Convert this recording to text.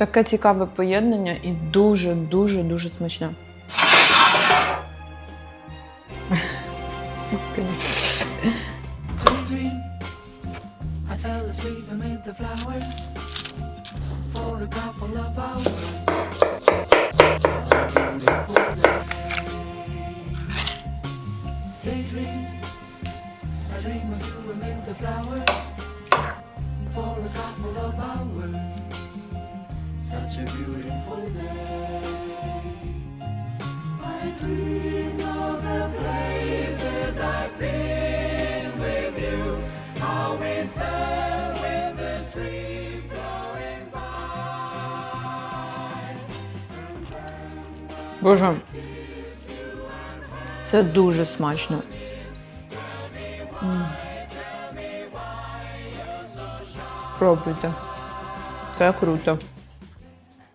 Таке цікаве поєднання і дуже, дуже, смачне. Daydream. I dream of you amid the flowers a beautiful day. I dream of the places I've been with you. How we sat with the stream flowing by. Боже. Це дуже смачно. Пробуйте. Це круто.